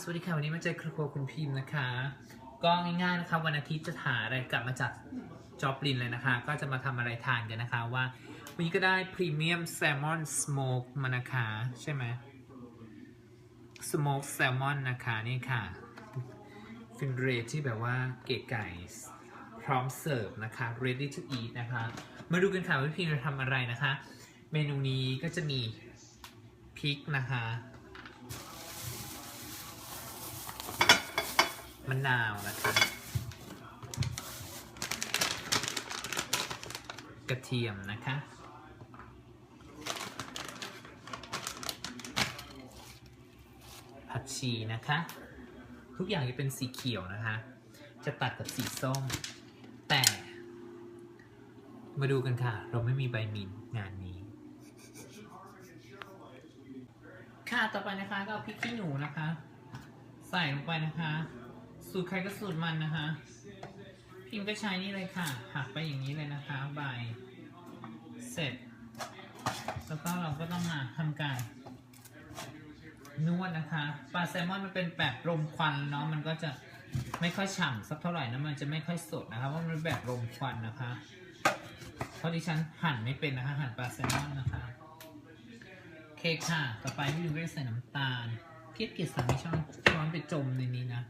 สวัสดีค่ะวันนี้มาเจอครูโคคุณพิมพ์นะคะ ก็ง่ายๆนะคะวันอาทิตย์จะหาอะไรกลับมาจากจอบลินเลยนะคะ ก็จะมาทำอะไรทานกันนะคะว่า วันนี้ก็ได้พรีเมียมแซลมอนสโมกมานะคะใช่ไหมสโมกแซลมอนนะคะนี่ค่ะฟินเรทที่แบบว่าเก๋ไก่พร้อมเสิร์ฟนะคะ ready to eat นะคะ มาดูกันค่ะว่าพี่พิมจะทำอะไรนะคะ เมนูนี้ก็จะมีพริกนะคะ มะนาวนะคะกระเทียมนะคะ ผักชีนะคะ ทุกอย่างจะเป็นสีเขียวนะคะ จะตัดกับสีส้ม แต่ มาดูกันค่ะ เราไม่มีใบมินงานนี้ ค่ะต่อไปนะคะก็เอาพริกขี้หนูนะคะ ใส่ลงไปนะคะ สูตรใครก็สูตรมันนะคะ พิมพ์ก็ใช้นี่เลยค่ะ หักไปอย่างนี้เลยนะคะ ใบ เสร็จ แล้วก็เราก็ต้องมาทำการนวดนะคะปลาแซลมอนมันเป็นแบบลมควันเนาะมันก็จะไม่ค่อยฉ่ำสักเท่าไหร่นะมันจะไม่ค่อยสดนะคะเพราะมันแบบลมควันนะคะ เพราะดิฉันหั่นไม่เป็นนะคะ หั่นปลาแซลมอนนะคะเคค่ะ ต่อไปพี่ดูก็จะใส่น้ำตาลเกลียดเกลียดสามีช้อนช้อนไปจมในนี้นะ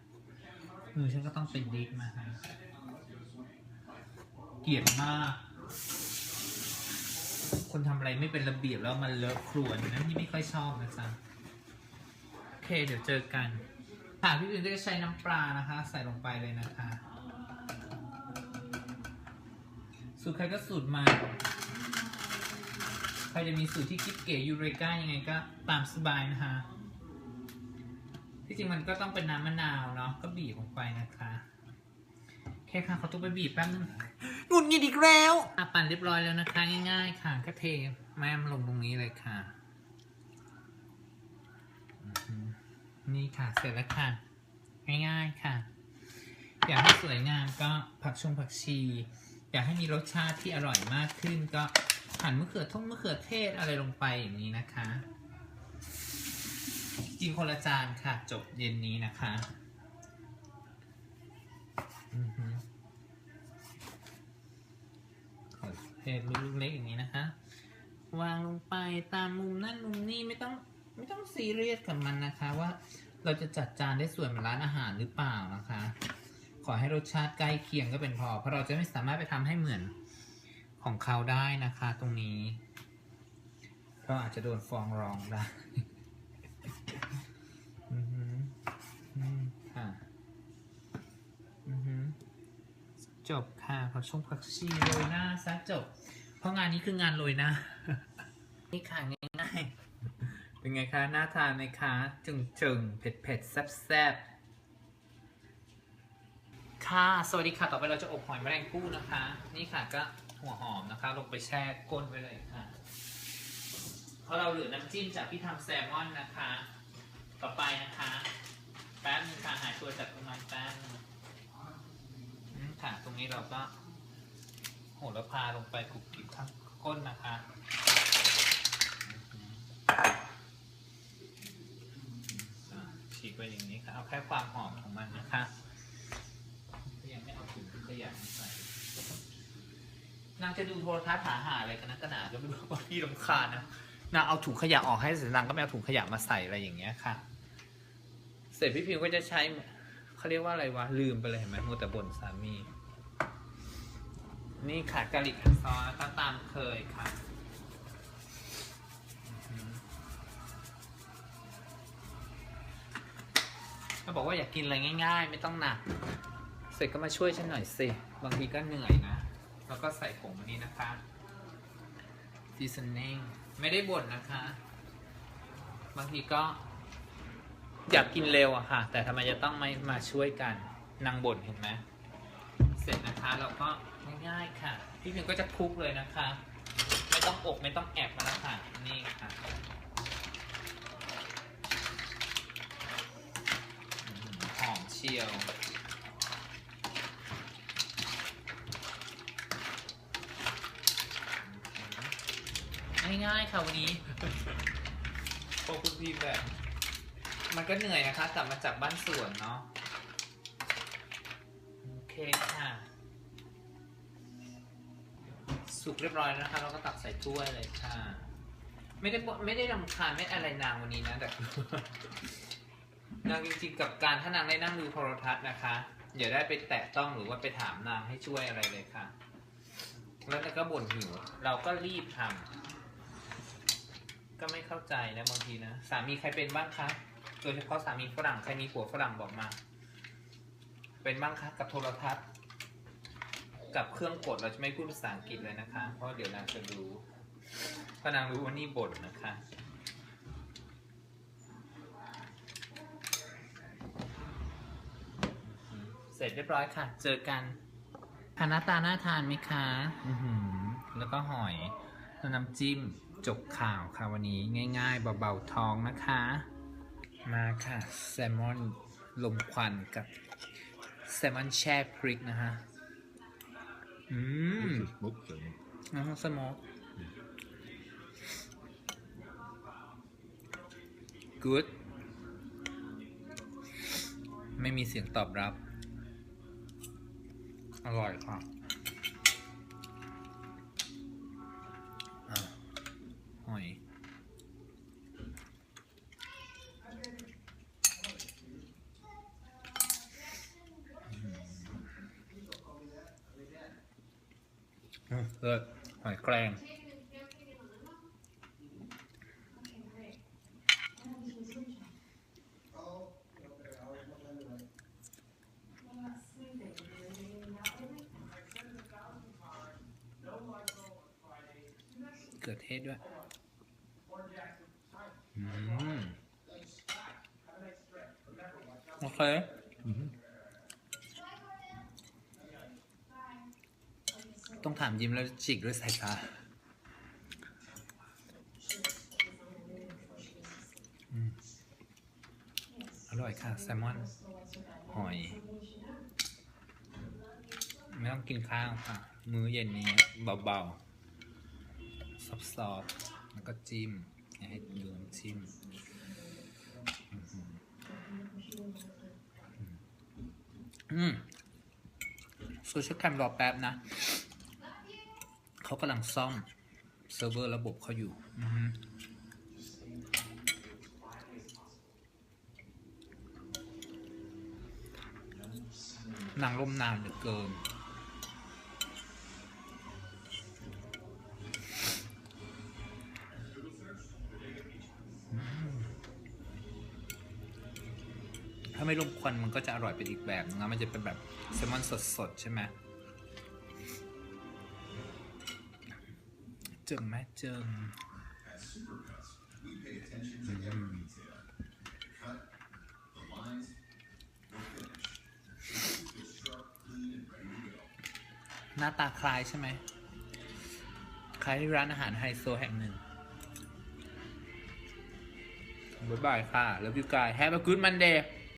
อฉันก็ต้องเป็นดิกมาค่ะเกลียดมาก คนทำอะไรไม่เป็นระเบียบแล้วมันเลอะครวนนะนี่ไม่ค่อยชอบนะจ๊ะโอเคเดี๋ยวเจอกันค่ะพี่อื่นก็จะใช้น้ำปลานะคะ ใส่ลงไปเลยนะคะ สูตรใครก็สูตรมันใครจะมีสูตรที่คิดเก๋ยูเรกายังไงก็ตามสบายนะคะ ที่จริงมันก็ต้องเป็นน้ำมะนาวเนาะก็บีบลงไปนะคะ แค่ค่ะเขาต้องไปบีบแป๊บนึงหงุดหงิดอีกแล้วอะปั่นเรียบร้อยแล้วนะคะ ง่าย ๆ ค่ะก็เทแม่มลงตรงนี้เลยค่ะอือหือนี่ค่ะเสร็จแล้วค่ะ ง่ายๆค่ะ อยากให้สวยงามก็ผักชงผักชี อยากให้มีรสชาติที่อร่อยมากขึ้นก็หั่นมะเขือท่งมะเขือเทศอะไรลงไปอย่างนี้นะคะ กินคนละจานค่ะ จบเย็นนี้นะคะอือหือขอเทลูกเล็กอย่างนี้นะคะ วางลงไปตามมุมนั่นมุมนี่ไม่ต้องไม่ต้องซีเรียสกับมันนะคะ ว่าเราจะจัดจานได้สวยเหมือนร้านอาหารหรือเปล่านะคะ ขอให้รสชาติใกล้เคียงก็เป็นพอ เพราะเราจะไม่สามารถไปทำให้เหมือนของเขาได้นะคะ ตรงนี้เราอาจจะโดนฟ้องร้องได้ อือหืออืมค่ะอือหือจบค่ะ ผักชงผักชีโรยหน้าซะจบ เพราะงานนี้คืองานโรยหน้า นี่ค่ะง่ายๆ เป็นไงคะน่าทานไหมคะ จึงจึงๆเผ็ดเผ็ดแซ่บแซ่บๆค่ะ สวัสดีค่ะ ต่อไปเราจะอบหอยแมลงภู่นะคะ นี่ค่ะก็หัวหอมนะคะ ลงไปแช่ก้นไว้เลยค่ะ เพราะเราเหลือน้ำจิ้มจากที่ทำแซลมอนนะคะ ต่อไปนะคะ แป๊บนึงค่ะหายตัวจากตรงนั้นแป๊บนึงค่ะ ตรงนี้เราก็ โหระพาลงไปกรุบกริบข้างก้นนะคะฉีกไปอย่างนี้ค่ะ เอาแค่ความหอมของมันนะคะยังไม่เอาถุงขยะใส่นางจะดูโทรทัศน์หาหาอะไรกันนะกระหนาก็ไม่รู้ว่าพี่รำคาญนะนางเอาถุงขยะออกให้เสร็จนางก็ไม่เอาถุงขยะมาใส่อะไรอย่างเงี้ยค่ะ เสร็จพี่พิมก็จะใช้เขาเรียกว่าอะไรวะลืมไปเลยเห็นไหมมัวแต่บ่นสามี นี่ค่ะกะหรี่ซอสก็ตามเคยค่ะก็บอกว่าอยากกินอะไรง่าย ๆ ไม่ต้องหนัก เสร็จก็มาช่วยฉันหน่อยสิ บางทีก็เหนื่อยนะ แล้วก็ใส่ผงอันนี้นะคะ seasoning ไม่ได้บ่นนะคะ บางทีก็ อยากกินเร็วอะค่ะ แต่ทำไมจะต้องมามาช่วยกันนางบ่นเห็นไหม ร็จนะคะ เราก็ง่ายๆค่ะ พี่พิมก็จะคลุกเลยนะคะ ไม่ต้องอบไม่ต้องแอบมาแล้วค่ะนี่ค่ะหอมเชียวง่ายๆค่ะวันนี้ขอบคุณพี่แบบ มันก็เหนื่อยนะคะ กลับมาจากบ้านสวนเนาะ คค่ะ สุกเรียบร้อยแล้วนะคะเราก็ตักใส่ถ้วยเลยค่ะ ไม่ได้ไม่ได้รำคาญไม่อะไรนางวันนี้นะแต่ นางจริงๆกับการถ้านางได้นั่งดูโทรทัศน์นะคะอย่าได้ไปแตะต้องหรือว่าไปถามนางให้ช่วยอะไรเลยค่ะ แล้วก็บ่นหิว เราก็รีบทำก็ไม่เข้าใจนะบางทีนะ สามีใครเป็นบ้างคะ โดยเฉพาะสามีฝรั่งใครมีผัวฝรั่งบอกมา เป็นบ้างคะกับโทรทัศน์ กับเครื่องกดเราจะไม่พูดภาษาอังกฤษเลยนะคะ เพราะเดี๋ยวนางจะรู้เพราะนางรู้ว่านี่บ่นนะคะเสร็จเรียบร้อยค่ะ เจอกันทานหน้าตาน่าทานไหมคะ อือหือ แล้วก็หอยแล้วน้ำจิ้มจบข่าวค่ะวันนี้ง่าย ๆ เบา ๆ ท้องนะคะ มาค่ะ แซลมอนลมควันกับ แซลมอนแช่พริกนะฮะ อืม This is smoked salmon. น้ำสโมก good ไม่มีเสียงตอบรับ อร่อยค่ะ เลิศหอยแครงเกิดเทศด้วยอืมโอเค Mhm. ต้องถามยิ้มแล้วจิกด้วยสายตาอร่อยค่ะ แซลมอน หอย ไม่ต้องกินข้าวค่ะ มื้อเย็นนี้เบาๆซอฟๆแล้วก็จิ้มให้ดูน้ำจิ้มอื้อหืออืมโซเชียลแคมรอแป๊บนะ เขากำลังซ่อมเซิร์ฟเวอร์ระบบเขาอยู่นางร่มนานเหลือเกิน ถ้าไม่ลมควันมันก็จะอร่อยเป็นอีกแบบนะมันจะเป็นแบบแซลมอนสดๆ ใช่ไหม เจิงไหมเจิงหน้าตาคล้ายใช่ไหม คล้ายร้านอาหารไฮโซแห่งหนึ่งบ๊ายบายค่ะ แล้วพี่กาย Have a good Monday